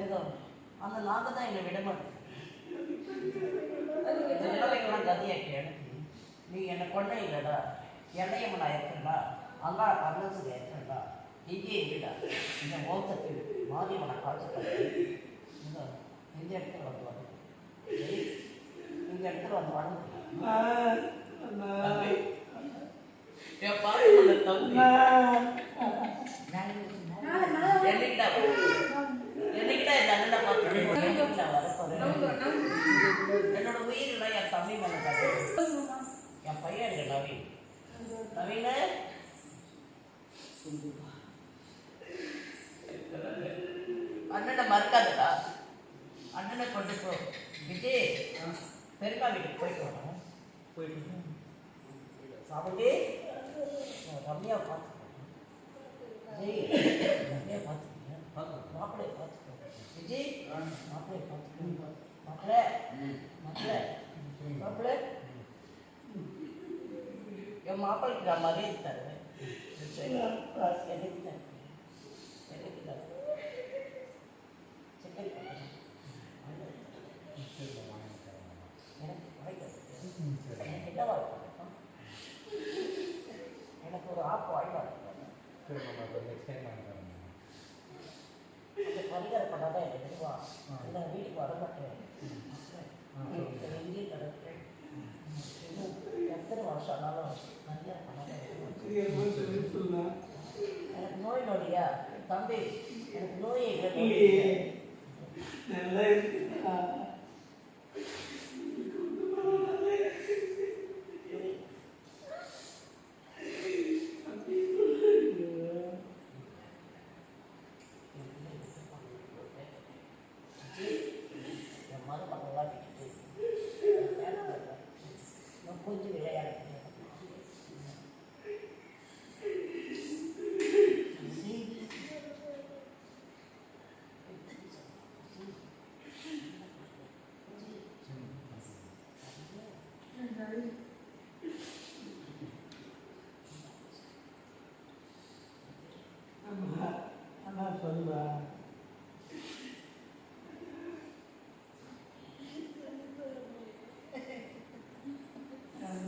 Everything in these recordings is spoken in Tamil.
ஏதோ. அந்த நாங்கள் தான் என்னை விட மாட்டேன் நிலைமைக்கெல்லாம் கதியாக்கி நீ என்னை கொண்டே இல்லைடா என்னையும் நான் இருக்கேன்டா அல்லா கர்ணசுக்கு இருக்கேன்டா இங்கே இல்லைடா இந்த மோத்தத்து மாரியம்மனை காய்ச்சல் இந்த இந்த இடத்துல வந்து இந்த இடத்துல வந்து வரும் அண்ணனை மறக்காதடா. அண்ணனை கொண்டு போ. விஜய் பெருமா வீட்டுக்கு போயிட்டு வரணும் போயிட்டு சாப்பிட்டு ரம்யா பார்த்துக்கோ விஜய் ரம்யா பார்த்துக்கோ மாப்பிள்ளைய பார்த்துக்கோ விஜய் மாப்பிள்ளைய பார்த்துக்கோ மாப்பிள்ளை மாப்பிள்ளை மாப்பிள்ளை. என் மாப்பிள்ளைக்கு நான் மரியாதை தருவேன். எனக்கு தருவேன் எனக்கு தருவேன் சிக்கன் எனக்கு வாய்க்காது எனக்கு என்ன எனக்கு ஒரு ஆப்பு வாழ்க்கை அந்த பரிகாரம் பண்ணாதான் எனக்கு தெரியுமா வீட்டுக்கு வர மாட்டேன் எங்கேயும் கிடப்பேன் எத்தனை வருஷம் ஆனாலும் பரிகாரம் பண்ணாதான் எனக்கு நோய் நொடியா? தம்பி எனக்கு நோய் நல்லா இருக்கு? நான் கொஞ்சம்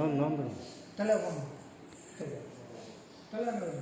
No, no, hombre. Teléfono. Teléfono.